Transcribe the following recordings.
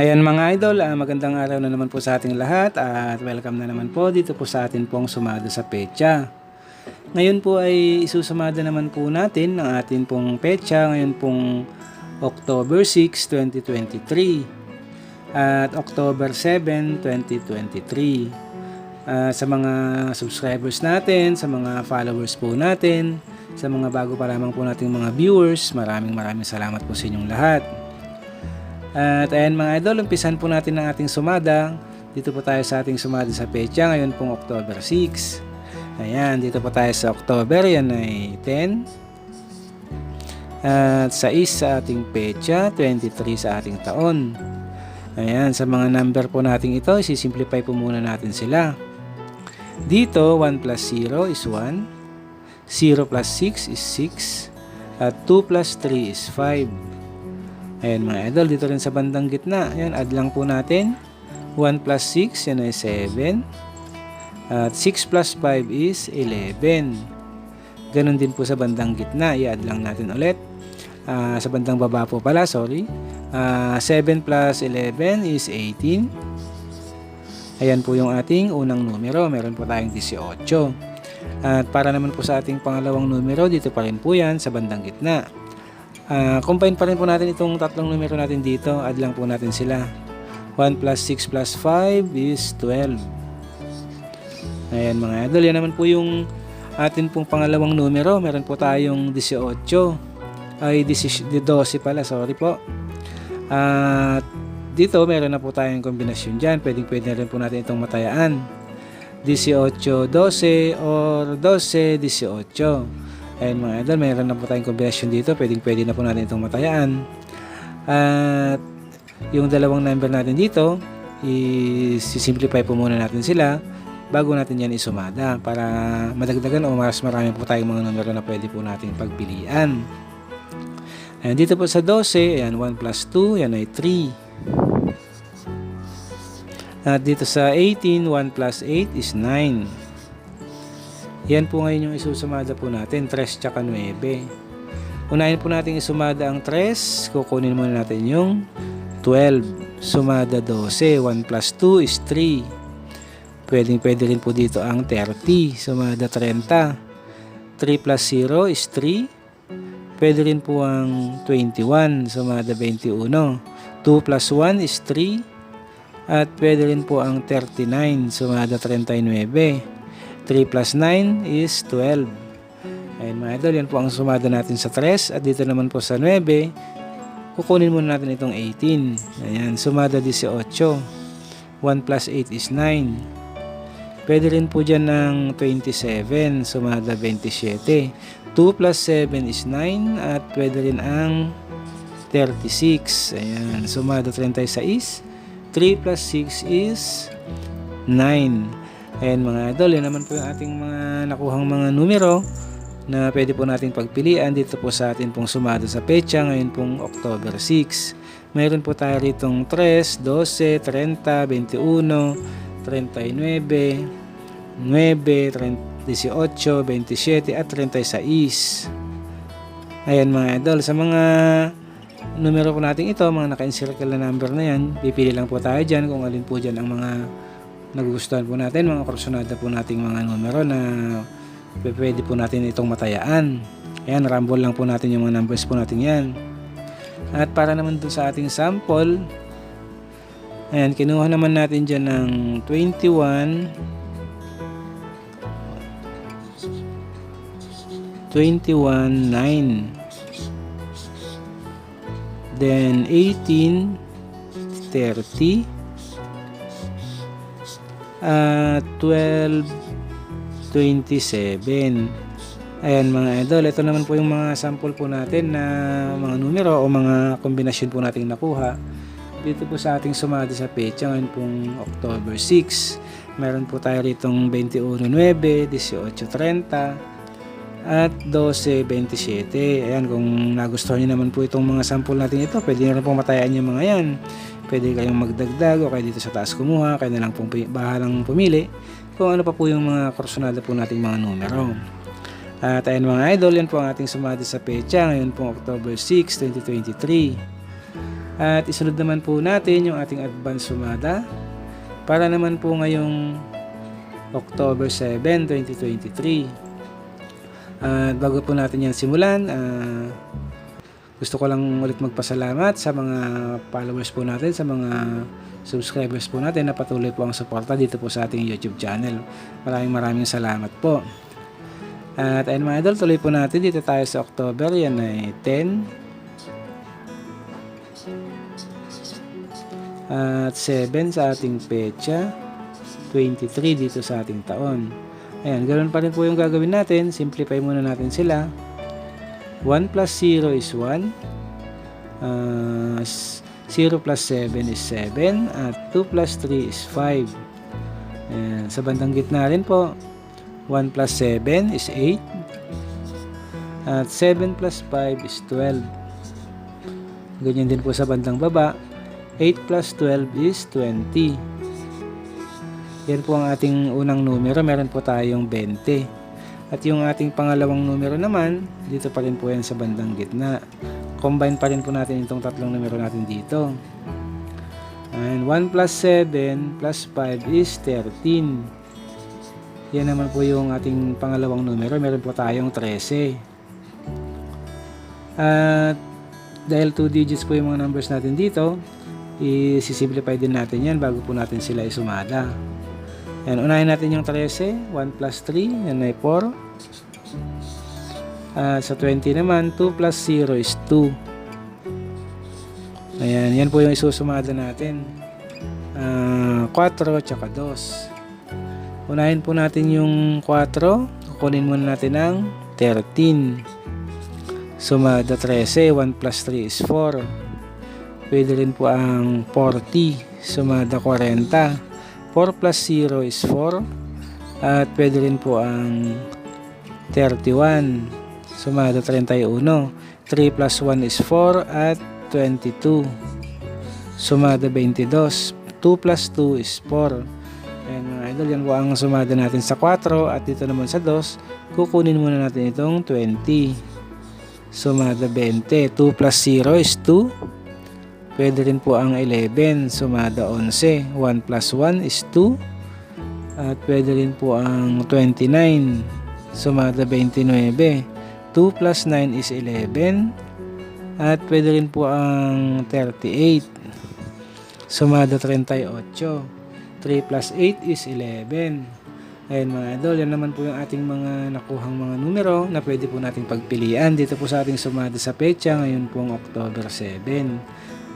Ayan mga idol, ah, magandang araw na naman po sa ating lahat at welcome na naman po dito po sa atin pong sumada sa pecha. Ngayon po ay isusumada naman po natin ang atin pong pecha ngayon pong October 6, 2023 at October 7, 2023. Ah, sa mga subscribers natin, sa mga followers po natin, sa mga bago pa lamang po nating mga viewers, maraming maraming salamat po sa inyong lahat. At ayan mga idol, umpisan po natin ang ating sumada. Dito po tayo sa ating sumada sa pecha ngayon pong October 6. Ayan, dito po tayo sa October, yan ay 10. At 6 sa ating pecha, 23 sa ating taon. Ayan, sa mga number po natin ito, isisimplify po muna natin sila. Dito, 1 plus 0 is 1. 0 plus 6 is 6. At 2 plus 3 is 5. Ayan mga idol, dito rin sa bandang gitna. Ayan, add lang po natin. 1 plus 6, yan ay 7. At 6 plus 5 is 11. Ganon din po sa bandang gitna. I-add lang natin ulit. Ah, sa bandang baba po pala, sorry. Ah, 7 plus 11 is 18. Ayan po yung ating unang numero. Meron po tayong 18. At para naman po sa ating pangalawang numero, dito pa rin po yan sa bandang gitna. Ah, combine pa rin po natin itong tatlong numero natin dito. Add lang po natin sila. 1 plus 6 plus 5 is 12. Ayan mga idol, yan naman po yung atin pong pangalawang numero. Meron po tayong 18. Ay, 12 pala, sorry po. At dito, meron na po tayong kombinasyon dyan. Pwedeng pwede na rin po natin itong matayaan. 18, 12 or 12, 18. Ayan mga idol, meron na po tayong kombinasyon dito. Pwedeng pwede na po natin itong matayaan. At yung dalawang number natin dito, i-simplify po muna natin sila bago natin yan isumada para madagdagan o mas marami po tayong mga numero na pwede po nating pagpilian. Ayan, dito po sa 12, ayan, 1 plus 2, yan ay 3. At dito sa 18, 1 plus 8 is 9. Yan po ngayon yung isusumada po natin, 3 tsaka 9. Unahin po natin isumada ang 3, kukunin muna natin yung 12. Sumada 12, 1 plus 2 is 3. Pwedeng pwede rin po dito ang 30, sumada 30. 3 plus 0 is 3. Pwede rin po ang 21, sumada 21. 2 plus 1 is 3. At pwede rin po ang 39, sumada 39. 3 plus 9 is 12. Ayun mga idol, yan po ang sumada natin sa 3. At dito naman po sa 9, kukunin muna natin itong 18. Ayan, sumada 18. 1 plus 8 is 9. Pwede rin po dyan ng 27, sumada 27. 2 plus 7 is 9 at pwede rin ang 36. Ayan, sumada 36. 3 plus 6 is 9. Ayan mga idol, yan naman po yung ating mga nakuhang mga numero na pwede po nating pagpilian dito po sa atin pong sumada sa pecha ngayon pong October 6. Mayroon po tayo ritong 3, 12, 30, 21, 39, 9, 18, 27 at 36. Ayan mga idol, sa mga numero po natin ito, mga naka-encircle na number na yan, pipili lang po tayo dyan kung alin po dyan ang mga nagugustuhan po natin, mga kursunada po nating mga numero na pwede po natin itong matayaan. Ayan, rumble lang po natin yung mga numbers po natin yan. At para naman dun sa ating sample, ayan, kinuha naman natin dyan ng 21, 21, 9. Then 18, 30, at 12, 27. Ayan mga idol, ito naman po yung mga sample po natin na mga numero o mga kombinasyon po nating nakuha dito po sa ating sumada sa pecha ngayon pong October 6. Meron po tayo ritong 21.9, 18.30 at 12.27. Ayan, kung nagustuhan niyo naman po itong mga sample natin ito, pwede nyo rin pong matayaan yung mga yan. Pwede kayong magdagdag o kayo dito sa taas kumuha, kayo na lang pong bahalang pumili kung ano pa po yung mga kursunada po nating mga numero. At ayan mga idol, yan po ang ating sumada sa pecha ngayon pong October 6, 2023. At isunod naman po natin yung ating advance sumada para naman po ngayong October 7, 2023. At bago po natin yan simulan, ah, gusto ko lang ulit magpasalamat sa mga followers po natin, sa mga subscribers po natin na patuloy po ang suporta dito po sa ating YouTube channel. Maraming maraming salamat po. At ayun mga idol, tuloy po natin dito tayo sa October. Yan ay 10. At 7 sa ating pecha. 23 dito sa ating taon. Ayan, ganoon pa rin po yung gagawin natin. Simplify muna natin sila. 1 plus 0 is 1. Uh, 0 plus 7 is 7. At 2 plus 3 is 5. Ayan, sa bandang gitna rin po, 1 plus 7 is 8. At 7 plus 5 is 12. Ganyan din po sa bandang baba. 8 plus 12 is 20. Yan po ang ating unang numero. Meron po tayong 20. At yung ating pangalawang numero naman, dito pa rin po yan sa bandang gitna. Combine pa rin po natin itong tatlong numero natin dito. And 1 plus 7 plus 5 is 13. Yan naman po yung ating pangalawang numero. Meron po tayong 13. At dahil 2 digits po yung mga numbers natin dito, i-simplify din natin yan bago po natin sila isumada. Yan, unahin natin yung 13, 1 plus 3, yan ay 4. At sa 20 naman, 2 plus 0 is 2. Ayan, yan po yung isusumada natin. Ah, 4 tsaka 2. Unahin po natin yung 4. Kukunin muna natin ang 13. Sumada 13, 1 plus 3 is 4. Pwede rin po ang 40. Sumada 40. 4 plus 0 is 4. At pwede rin po ang 31. Sumada 31. 3 plus 1 is 4 at 22. Sumada 22. 2 plus 2 is 4. Ayan mga idol, yan po ang sumada natin sa 4 at dito naman sa 2, kukunin muna natin itong 20. Sumada 20. 2 plus 0 is 2. Pwede rin po ang 11. Sumada 11. 1 plus 1 is 2. At pwede rin po ang 29. Sumada 29. 2 plus 9 is 11. At pwede rin po ang 38. Sumada 38. 3 plus 8 is 11. Ayan mga idol, yan naman po yung ating mga nakuhang mga numero na pwede po nating pagpilian dito po sa ating sumada sa pecha ngayon pong October 7.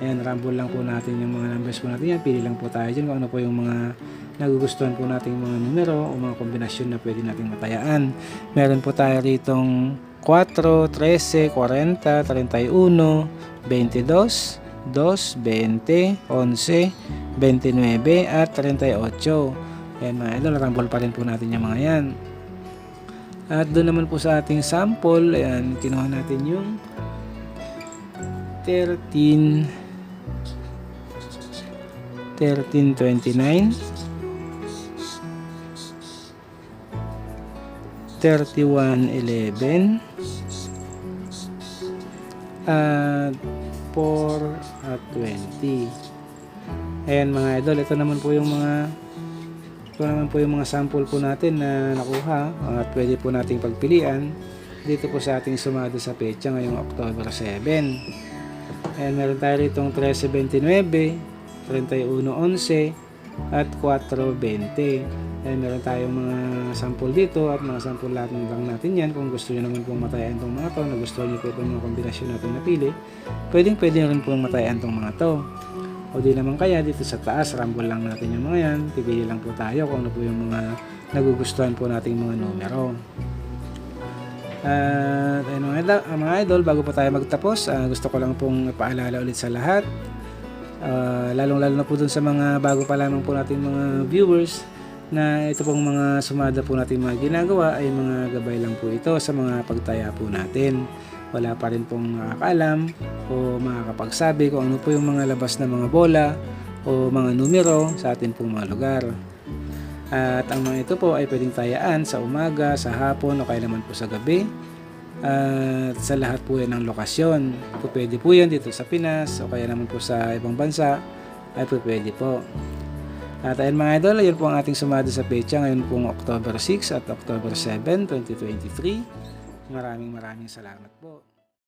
Ayan, rumble lang po natin yung mga numbers po natin yan. Pili lang po tayo dyan kung ano po yung mga nagugustuhan po nating mga numero o mga kombinasyon na pwede nating matayaan. Meron po tayo ritong 4, 13, 40, 31, 22, 2, 20, 11, 29 at 38. Ayan mga idol, rumble pa rin po natin yung mga yan. At doon naman po sa ating sample, ayan, kinuha natin yung 13 1329 3111 at 4 at 20 ayan mga idol ito naman po yung mga ito naman po yung mga sample po natin na nakuha at pwede po nating pagpilian dito po sa ating sumado sa pecha ngayong October 7 ayan meron tayo ritong 1329 3111 at 420 Ayan, meron tayong mga sample dito at mga sample lahat ng lang natin yan. Kung gusto nyo naman pong matayan itong mga to, nagustuhan nyo po itong mga kombinasyon natin napili, pwedeng pwede rin pong matayan itong mga to. O di naman kaya dito sa taas, rumble lang natin yung mga yan. Pipili lang po tayo kung ano po yung mga nagugustuhan po nating mga numero. At ayun mga mga idol, bago po tayo magtapos, ah, gusto ko lang pong ipaalala ulit sa lahat. Ah, lalong-lalo na po dun sa mga bago pa lamang po nating mga viewers na ito pong mga sumada po natin mga ginagawa ay mga gabay lang po ito sa mga pagtaya po natin. Wala pa rin pong makakaalam o makakapagsabi kung ano po yung mga labas na mga bola o mga numero sa atin pong mga lugar. At ang mga ito po ay pwedeng tayaan sa umaga, sa hapon o kaya naman po sa gabi. At sa lahat po yan ng lokasyon. Po pwede po yan dito sa Pinas o kaya naman po sa ibang bansa ay po pwede po. At ayun mga idol, ayun po ang ating sumada sa pecha ngayon pong October 6 at October 7, 2023. Maraming maraming salamat po.